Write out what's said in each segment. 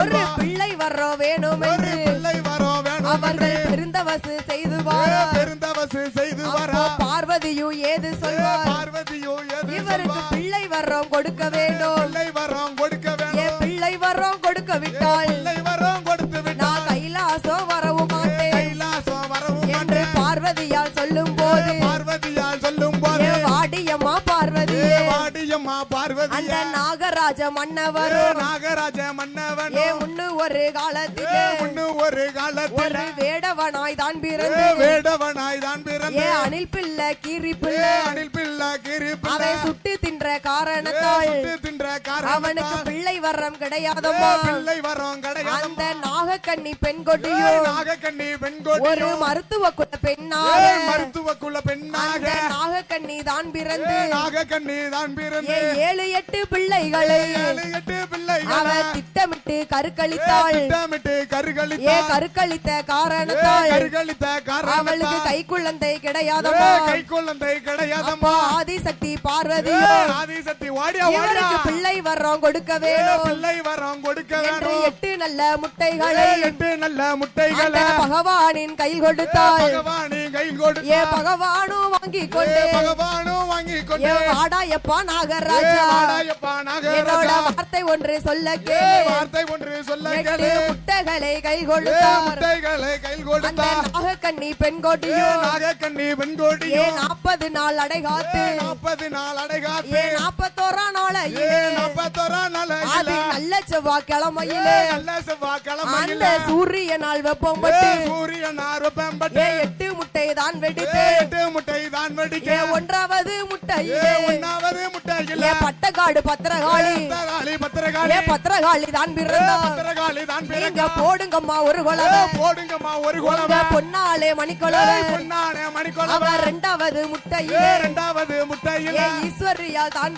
ஒரு பிள்ளை வர்றோம் வேணும் என்று பிள்ளை வரோம் வேணும் அவர்கள் பெருந்தவசு செய்து வாரா பெருந்தவசு செய்து வரா. பார்வதியும் ஏது சொல்வார்? பார்வதியோ எது இவருக்கு? பிள்ளை வர்றோம் கொடுக்க வேண்டும். பார்வதி வாடியம்மா அந்த நாகராஜ மன்னவரும் நாகராஜ மன்னவன். ஏ முன்னு ஒரு காலத்திலே. முன்னு ஒரு காலத்தில். ஒரு வேடவனாய் தான் பிறந்து வேடவனாய் தான் ஏ பிறந்த அணில் பிள்ளை கீரி பிள்ளை. அணில் பிள்ளை கிரி அதை சுட்டு தின்ற காரணத்தால் அவனுக்கு பிள்ளை வர்றம் கிடையாதம்மா. பிள்ளை வரோம் கிடையாது அந்த நாகக்கண்ணி பெண் கொடியும் நாகக்கண்ணி பெண்கோட்டி ஒரு மருத்துவ குல பெண்ணாக. மருத்துவ குல பெண்ணாக? நாகக்கண்ணி தான் பிறந்து. நாகக்கண்ணி தான் ஏ பிறந்து ஏழு எட்டு பிள்ளைகளை ஏழு எட்டு அவ பிள்ளைகள் திட்டமிட்டு கருக்களித்தாள். திட்டமிட்டு ஏ கருகளித்த கருக்களித்த காரணத்தால்? கருகளித்த அவளுக்கு காரணத்தால்? கை குழந்தை கிடையாதம்மா. கை குழந்தை கிடையாதம்மா ஆதிசக்தி பார்வதியோ. இவருக்கு பிள்ளை வர்றோம் கொடுக்க வேணும். பிள்ளை வரோம் கொடுக்க வேணும். எட்டு நல்ல முட்டைகளை எட்டு நல்ல முட்டைகளை. பகவானின் கையில் கொடுத்தாள் பகவானி கையில் ஏ கொடுத்த பகவானும் வாங்கி கொண்டு பகவானும் வாங்கி ஏ கொண்டு வாடாயப்பா நாகராஜா. வாடாயப்பா என்னோட நாகராஜா வார்த்தை ஒன்று சொல்ல ஏ, கே வார்த்தை ஒன்று சொல்ல கேளு. முட்டைகளை கை கொடுத்தார். முட்டைகளை அந்த கொடுத்தார். நாகக்கண்ணி பெண் ஏ, கோட்டியும் நாகக்கண்ணி ஏ பெண்கோடியும் நாற்பது நாள் அடைகாத்து நாற்பது நாள் அடைகாத்து நாற்பத்தோரா நாளையிலே நாற்பத்தோரா நாள் அது நல்ல செவ்வாய் கிழமையிலே. நல்ல செவ்வாய் கிழமையில. சூரிய நாள் வெப்பம் பட்டு. சூரியன் ஆரோப்பம் ஏ பட்டு எட்டு முட்டை தான் வெடித்து. எட்டு முட்டை தான் வெடிக்க ஒன்றாவது முட்டை. இல்ல ஏ பட்டக்காடு பத்திரகாளி. பத்திரகாளி. பத்திரகாளி தான் பத்திரகாளி தான் பிறக்க. போடுங்கம்மா ஒரு குழவை போடுங்கம்மா ஒரு குழவை பொன்னாலே மணிக்குழவை பொன்னான மணிக்குழவை ஏ, முட்டையிலே. இரண்டாவது முட்டையில. ஈஸ்வரியால் தான்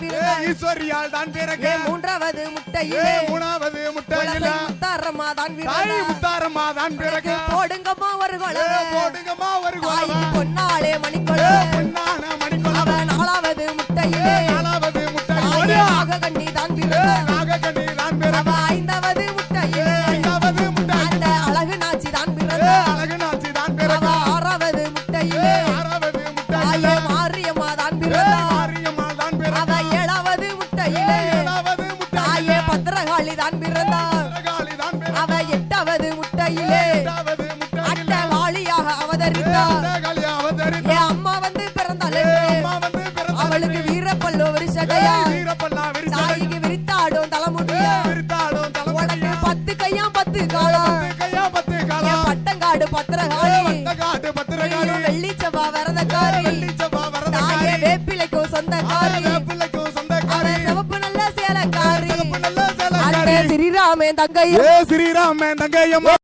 ஈஸ்வரியால் தான் பிறக்க. மூன்றாவது முட்டையிலே. மூணாவது முட்டையில. முத்தாரம்மா தான் தாய் பிறந்தார் முத்தாரம்மா தான் பிறக்க. போடுங்கம்மா ஒரு ஏ, குழவை போடுங்கம்மா ஒரு குழவை பொன்னாலே மணிக்குழவை என் அம்மா வந்து பிறந்தாள் அம்மா வந்து பிறந்த அவளுக்கு வீரப்பல்லு விரிசடை தாய்க்கு விரித்தாடும் தலைமுடியா. உனக்கு பத்து கையா பத்து காலம் என் பட்டங்காடு பத்திரகாளி. வெள்ளிச்சவா வரதக்காரி. வரதகாரி வேப்பிலைக்கும் சொந்தக்காரி. சிவப்பு நல்ல சேலக்காரி. ஸ்ரீராமே தங்கையும். ஏ ஸ்ரீராமன் தங்கையம்மா.